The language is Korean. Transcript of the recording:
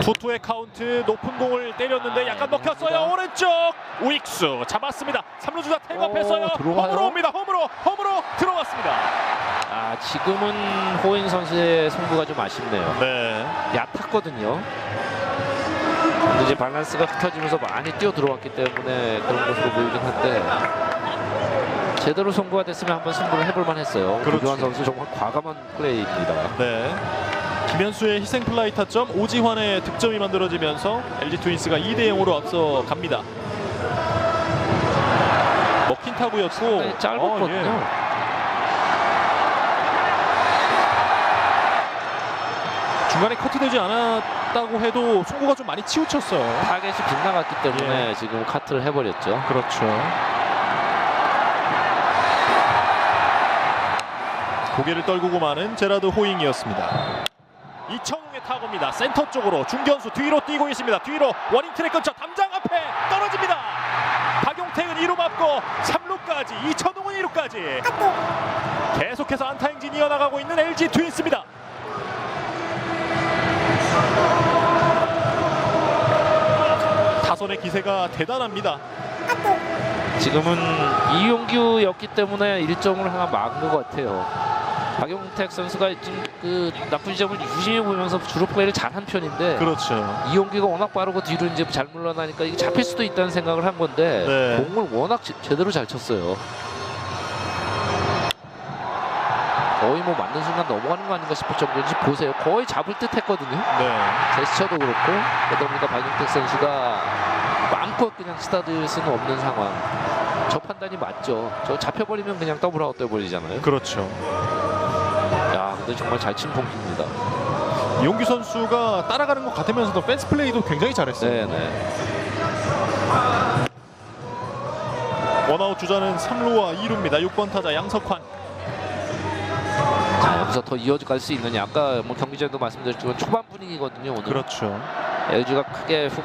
투투의 카운트 높은 공을 때렸는데 약간 먹혔어요. 오른쪽 우익수 잡았습니다. 3루 주자 들어가요? 홈으로 옵니다. 홈으로 홈으로 들어갔습니다. 아 지금은 호인 선수의 승부가 좀 아쉽네요. 네. 얕았거든요. 근데 이제 밸런스가 흩어지면서 많이 뛰어 들어왔기 때문에 그런 것으로 보이긴 한데 제대로 송구가 됐으면 한번 승부를 해볼 만했어요. 그렇죠. 김요한 선수 정말 과감한 플레이입니다. 네. 김현수의 희생 플라이 타점 오지환의 득점이 만들어지면서 LG 트윈스가 2대 0으로 앞서 갑니다. 먹힌 타구였고 네, 짧았거든요. 어, 예. 중간에 커트되지 않았다고 해도 송구가 좀 많이 치우쳤어요. 타겟이 빗나갔기 때문에 예. 지금 카트를 해버렸죠. 그렇죠. 고개를 떨구고 마는 제라드 호잉이었습니다. 이청용의 타구입니다. 센터 쪽으로 중견수 뒤로 뛰고 있습니다. 뒤로 워닝 트랙 근처 담장 앞에 떨어집니다. 박용택은 2루 맞고 3루까지 이천웅은 2루까지 계속해서 안타 행진 이어나가고 있는 LG 트윈스입니다. 타선의 기세가 대단합니다. 지금은 이용규였기 때문에 일정을 하나 막은 것 같아요. 박용택 선수가 지금 그 나쁜 점을 유심히 보면서 주로 플레이를 잘한 편인데 그렇죠. 이용규가 워낙 빠르고 뒤로 이제 잘 물러나니까 이게 잡힐 수도 있다는 생각을 한 건데 네. 공을 워낙 제, 제대로 잘 쳤어요. 거의 뭐 맞는 순간 넘어가는 거 아닌가 싶을 정도인지 보세요. 거의 잡을 듯 했거든요. 네. 제스처도 그렇고 그러다 보니까 박용택 선수가 마음껏 그냥 쓰다들 수는 없는 상황. 저 판단이 맞죠. 저 잡혀버리면 그냥 더블 아웃 돼버리잖아요. 그렇죠. 야, 근데 정말 잘 친 봉기입니다. 용규 선수가 따라가는 것 같으면서도 펜스 플레이도 굉장히 잘했어요. 네네. 원아웃 주자는 3루와 2루입니다. 6번 타자 양석환. 자, 여기서 더 이어갈 수 있느냐. 아까 뭐 경기 전에도 말씀드렸지만 초반 분위기거든요. 오늘 그렇죠. LG가 크게 훅